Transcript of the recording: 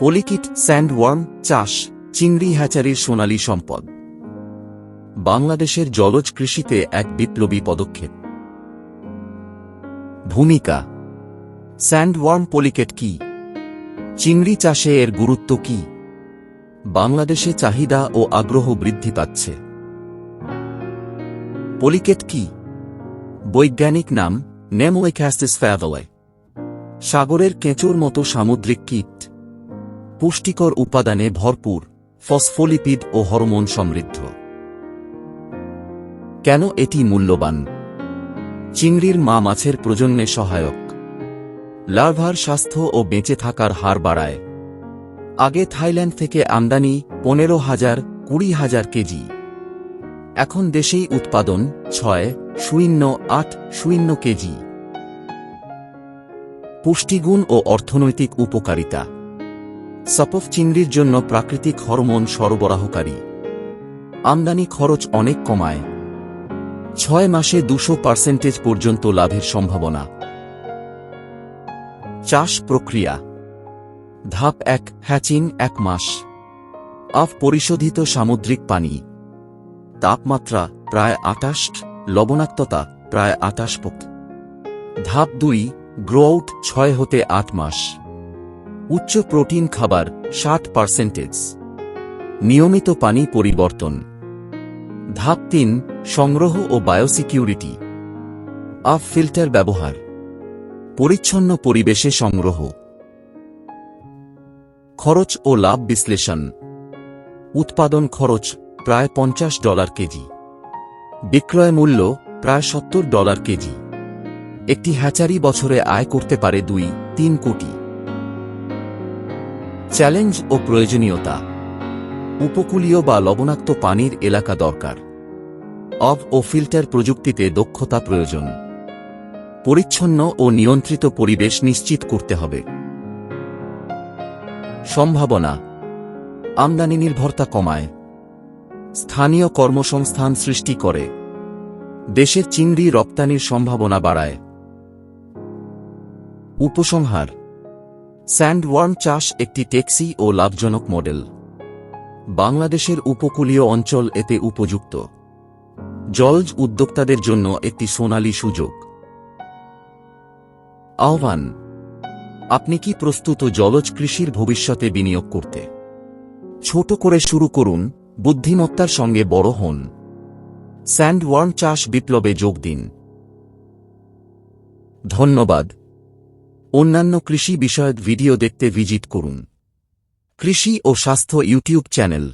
পলিকিট sandworm চাষ চিংড়ি হ্যাচারির সোনালী সম্পদ। বাংলাদেশের জলজ কৃষিতে এক বিপ্লবী পদক্ষেপ। ভূমিকা। স্যান্ডওয়ার্ম পলিকেট কি? চিংড়ি চাষে এর গুরুত্ব কি? বাংলাদেশে চাহিদা ও আগ্রহ বৃদ্ধি পাচ্ছে। পলিকেট কি? বৈজ্ঞানিক নাম নেমোএক্যাস্টিস ফ্যাভেলায় সাগরের কেঁচোর মতো সামুদ্রিক কীট। পুষ্টিকর উপাদানে ভরপুর, ফসফোলিপিড ও হরমোন সমৃদ্ধ। কেন এটি মূল্যবান? চিংড়ির মা মাছের প্রজন্মে সহায়ক। লার্ভার স্বাস্থ্য ও বেঁচে থাকার হার বাড়ায়। আগে থাইল্যান্ড থেকে আমদানি পনেরো হাজার, কুড়ি হাজার কেজি। এখন দেশেই উৎপাদন ছয়, শূন্য, আট, শূন্য কেজি। পুষ্টিগুণ ও অর্থনৈতিক উপকারিতা। সপফ চিংড়ির জন্য প্রাকৃতিক হরমোন সরবরাহকারী। আমদানি খরচ অনেক কমায়। ছয় মাসে দুশো পার্সেন্টেজ পর্যন্ত লাভের সম্ভাবনা। চাষ প্রক্রিয়া। ধাপ এক, হ্যাচিং এক মাস। আফ পরিশোধিত সামুদ্রিক পানি। তাপমাত্রা প্রায় আটাশ, লবণাক্ততা প্রায় আটাশ পক। ধাপ দুই গ্রোআউট ছয় হতে আট মাস। উচ্চ প্রোটিন খাবার ষাট পার্সেন্টেজ। নিয়মিত পানি পরিবর্তন। ধাপ তিন, সংগ্রহ ও বায়োসিকিউরিটি। আফ ফিল্টার ব্যবহার। পরিচ্ছন্ন পরিবেশে সংগ্রহ। খরচ ও লাভ বিশ্লেষণ। উৎপাদন খরচ প্রায় পঞ্চাশ ডলার কেজি। বিক্রয় মূল্য প্রায় সত্তর ডলার কেজি। একটি হ্যাচারি বছরে আয় করতে পারে দুই, তিন কোটি। চ্যালেঞ্জ ও প্রয়োজনীয়তা। উপকূলীয় বা লবণাক্ত পানির এলাকা দরকার। অব ও ফিল্টার প্রযুক্তিতে দক্ষতা প্রয়োজন। পরিচ্ছন্ন ও নিয়ন্ত্রিত পরিবেশ নিশ্চিত করতে হবে। সম্ভাবনা। আমদানি নির্ভরতা কমায়। স্থানীয় কর্মসংস্থান সৃষ্টি করে। দেশের চিংড়ি রপ্তানির সম্ভাবনা বাড়ায়। উপসংহার। স্যান্ডওয়ার্ম চাষ একটি টেক্সি ও লাভজনক মডেল। বাংলাদেশের উপকূলীয় অঞ্চল এতে উপযুক্ত। জলজ উদ্যোক্তাদের জন্য একটি সোনালী সুযোগ। আহ্বান, আপনি কি প্রস্তুত জলজ কৃষির ভবিষ্যতে বিনিয়োগ করতে? ছোট করে শুরু করুন, বুদ্ধিমত্তার সঙ্গে বড় হন। স্যান্ডওয়ার্ম চাষ বিপ্লবে যোগ দিন। ধন্যবাদ। অন্যান্য কৃষি বিষয়ক ভিডিও দেখতে ভিজিট করুন। কৃষি ও স্বাস্থ্য ইউটিউব চ্যানেল।